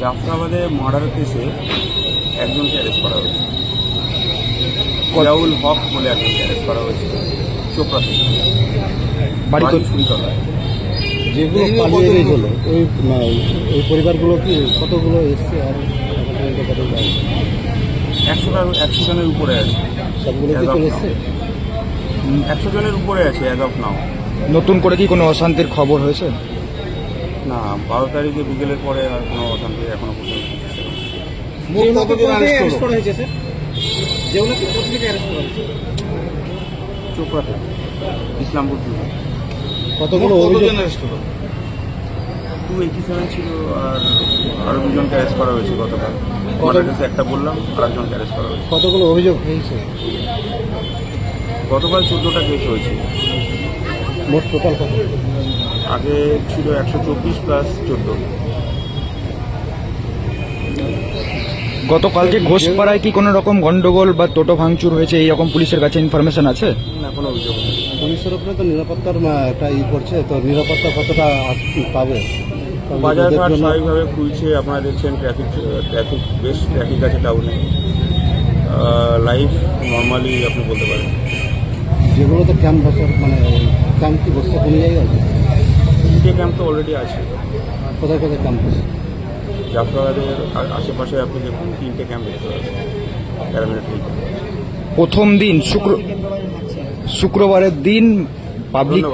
জাফরাবাদে murder কেসে একজনকে arrest করা হয়েছে। জিয়াউল হক বলে একজনকে অ্যারেস্ট করা হয়েছে। চোপড়া থেকে বাড়ি বাড়ি কো- সুইতলায় যেগুলো পালিয়ে গেছিল ওই ওই পরিবারগুলো কি কতগুলো এসছে আর? একশোটার একশো জনের উপরে আছে। সবগুলো এসছে? একশো জনের উপরে আছে অ্যাজ অফ নাও নতুন করে কি কোনো অশান্তির খবর হয়েছে? না বারো তারিখে বিকেলের পরে আর কোনো অশান্তি এখনও পর্যন্ত হচ্ছে না। যেগুলোকে কোথা থেকে arrest করা হয়েছে স্যার? যেগুলোকে কোথা থেকে অ্যারেস্ট করা হয়েছে। চোপড়া থেকে। ইসলামপুর কতগুলো অভিযোগ? টু এইটি সেভেন ছিল আর আরও দুজনকে অ্যারেস্ট করা হয়েছে গতকাল। কেসে একটা বললাম আর একজনকে অ্যারেস্ট করা হয়েছে। কতগুলো অভিযোগ হয়েছে? গতকাল চোদ্দোটা কেস হয়েছে। মোট টোটাল কত? আগে ছিল একশো চব্বিশ প্লাস চোদ্দ। গতকালকে ঘোষপাড়ায় কি কোনো রকম গন্ডগোল বা টোটো ভাঙচুর হয়েছে এই রকম পুলিশের কাছে ইনফরমেশন আছে? না কোনো অভিযোগ নেই। পুলিশের উপরে তো নিরাপত্তার একটা ই করছে তো নিরাপত্তা কতটা পাবে? কারণ বাজার ওদের ঘাট জন্য- স্বাভাবিকভাবে খুলছে আপনারা দেখছেন ট্রাফিক ট্রাফিক বেশ ট্রাফিক আছে টাউনে লাইফ নর্মালি আপনি বলতে পারেন। যেগুলো তো ক্যাম্প বসার মানে ক্যাম্প কি বসছে কোন জায়গায়? তিনটে ক্যাম্প তো অলরেডি আছে। কোথায় কোথায় ক্যাম্প বসছে জাফরাবাদের আশেপাশে আপনি দেখুন তিনটে ক্যাম্প দেখতে পাবেন প্যারামিলিটারি প্রথম দিন শুক্র শুক্রবারের দিন পাবলিক